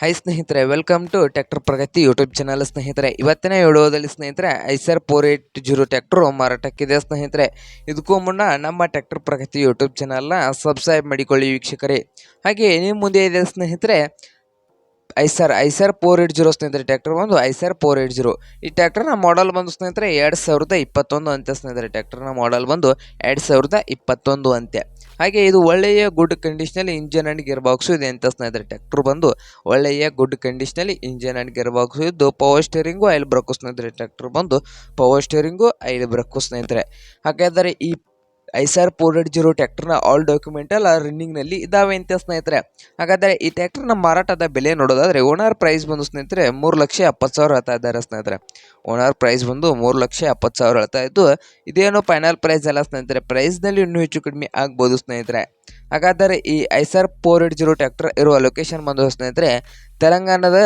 Hi ಸ್ನೇಹಿತರೆ. Welcome to tractor Pragati YouTube channel ಸ್ನೇಹಿತರೆ. ಇವತ್ತಿನ ವಿಡಿಯೋದಲ್ಲಿ, ಸ್ನೇಹಿತರೆ, Eicher four eight zero tractor ಮಾರಾಟಕ್ಕಿದೆ, ಸ್ನೇಹಿತರೆ. ಇದಕ್ಕೂ ಮುನ್ನ ನಮ್ಮ ಟ್ಯಾಕ್ಟರ್ ಪ್ರಗತಿ ಯೂಟ್ಯೂಬ್ ಚಾನಲ್ನ ಸಬ್ಸ್ಕ್ರೈಬ್ ಮಾಡಿಕೊಳ್ಳಿ, ವೀಕ್ಷಕರೇ. ಹಾಗೆ ನಿಮ್ಮ ಮುಂದೆ ಇದೆ, ಸ್ನೇಹಿತರೆ, Eicher Eicher four eight zero ಸ್ನೇಹಿತರೆ ಟ್ಯಾಕ್ಟರ್ ಬಂದು ಐಸರ್ ಫೋರ್ ಏಟ್ ಜೀರೋ ಈ ಟ್ಯಾಕ್ಟರ್ನ ಮಾಡಲ್ ಬಂದು, ಸ್ನೇಹಿತರೆ, ಎರಡು ಸಾವಿರದ ಇಪ್ಪತ್ತೊಂದು ಅಂತ್ಯ, ಸ್ನೇಹಿತರೆ. ಟ್ಯಾಕ್ಟರ್ನ ಮಾಡಲ್ ಬಂದು ಎರಡು ಸಾವಿರದ ಇಪ್ಪತ್ತೊಂದು ಅಂತ್ಯ. ಹಾಗೆ ಇದು ಒಳ್ಳೆಯ ಗುಡ್ ಕಂಡೀಷನಲ್ಲಿ ಇಂಜಿನ್ ಆ್ಯಂಡ್ ಗೇರ್ ಬಾಕ್ಸು ಇದೆ ಅಂತ ಸ್ನೇಹಿತರೆ. ಟ್ರ್ಯಾಕ್ಟರ್ ಬಂದು ಒಳ್ಳೆಯ ಗುಡ್ ಕಂಡೀಷನಲ್ಲಿ ಇಂಜಿನ್ ಆ್ಯಂಡ್ ಗೇರ್ ಬಾಕ್ಸು ಇದ್ದು ಪವರ್ ಸ್ಟೇರಿಂಗು ಆಯಿಲ್ ಬ್ರಕ್ಕು ಸ್ನೇಹಿತರೆ. ಟ್ರ್ಯಾಕ್ಟರ್ ಬಂದು ಪವರ್ ಸ್ಟೇರಿಂಗು ಆಯಿಲ್ ಬ್ರಕ್ಕು ಸ್ನೇಹಿತರೆ. ಹಾಗಾದರೆ ಈ ಐಸರ್ ಫೋರ್ ಏಟ್ ಜೀರೋ ಟ್ಯಾಕ್ಟರ್ನ ಆಲ್ ಡಾಕ್ಯುಮೆಂಟ್ ಎಲ್ಲ ರನ್ನಿಂಗ್ನಲ್ಲಿ ಇದಾವೆ ಅಂತ ಸ್ನೇಹಿತರೆ. ಹಾಗಾದರೆ ಈ ಟ್ಯಾಕ್ಟರ್ನ ಮಾರಾಟದ ಬೆಲೆ ನೋಡೋದಾದರೆ ಓನರ್ ಪ್ರೈಸ್ ಬಂದು ಸ್ನೇಹಿತರೆ ಮೂರು ಲಕ್ಷ ಎಪ್ಪತ್ತು ಸಾವಿರ ಹೇಳ್ತಾ ಇದ್ದಾರೆ ಸ್ನೇಹಿತರೆ. ಓನರ್ ಪ್ರೈಸ್ ಬಂದು ಮೂರು ಲಕ್ಷ ಎಪ್ಪತ್ತು ಸಾವಿರ ಹೇಳ್ತಾ ಇದ್ದು, ಇದೇನು ಫೈನಲ್ ಪ್ರೈಸ್ ಅಲ್ಲ ಸ್ನೇಹಿತರೆ. ಪ್ರೈಸ್ನಲ್ಲಿ ಇನ್ನೂ ಹೆಚ್ಚು ಕಡಿಮೆ ಆಗ್ಬೋದು ಸ್ನೇಹಿತರೆ. ಹಾಗಾದರೆ ಈ Eicher four eight zero tractor ಇರುವ ಲೊಕೇಶನ್ ಬಂದು ಸ್ನೇಹಿತರೆ, ತೆಲಂಗಾಣದ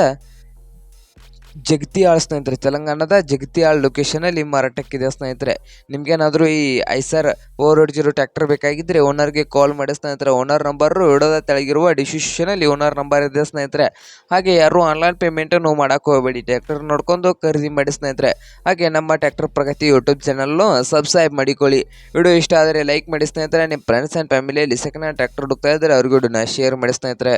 ಜಗತಿಯಾಳ್ ಸ್ನೇಹಿತರೆ, ತೆಲಂಗಾಣದ ಜಗತಿಯಾಳ್ ಲೊಕೇಶನಲ್ಲಿ ಮಾರಾಟಕ್ಕಿದೆ ಸ್ನೇಹಿತರೆ. ನಿಮ್ಗೇನಾದರೂ ಈ Eicher four eight zero tractor ಬೇಕಾಗಿದ್ದರೆ ಓನರ್ಗೆ ಕಾಲ್ ಮಾಡಿ ಸ್ನೇಹಿತರೆ. ಓನರ್ ನಂಬರು ಇಡೋದ ತೆಳಗಿರುವ ಡಿಸ್ಕ್ರಿಪ್ಷನಲ್ಲಿ ಓನರ್ ನಂಬರ್ ಇದೆ ಸ್ನೇಹಿತರೆ. ಹಾಗೆ ಯಾರು ಆನ್ಲೈನ್ ಪೇಮೆಂಟನ್ನು ಮಾಡೋಕೆ ಹೋಗಬೇಡಿ. ಟ್ರ್ಯಾಕ್ಟರ್ ನೋಡ್ಕೊಂಡು ಖರೀದಿ ಮಾಡಿ ಸ್ನೇಹಿತರೆ. ಹಾಗೆ ನಮ್ಮ ಟ್ರ್ಯಾಕ್ಟರ್ ಪ್ರಗತಿ ಯೂಟ್ಯೂಬ್ ಚಾನಲ್ನು ಸಬ್ಸ್ಕ್ರೈಬ್ ಮಾಡಿಕೊಳ್ಳಿ. ವಿಡಿಯೋ ಇಷ್ಟ ಆದರೆ ಲೈಕ್ ಮಾಡಿ ಸ್ನೇಹಿತರೆ. ನಿಮ್ಮ ಫ್ರೆಂಡ್ಸ್ ಆ್ಯಂಡ್ ಫ್ಯಾಮಿಲಿಯಲ್ಲಿ ಸೆಕೆಂಡ್ ಹ್ಯಾಂಡ್ ಟ್ಯಾಕ್ಟರ್ ಹುಡುಕ್ತಾ ಇದ್ದರೆ ಅವ್ರಿಗೂ ಶೇರ್ ಮಾಡಿ ಸ್ನೇಹಿತರೆ.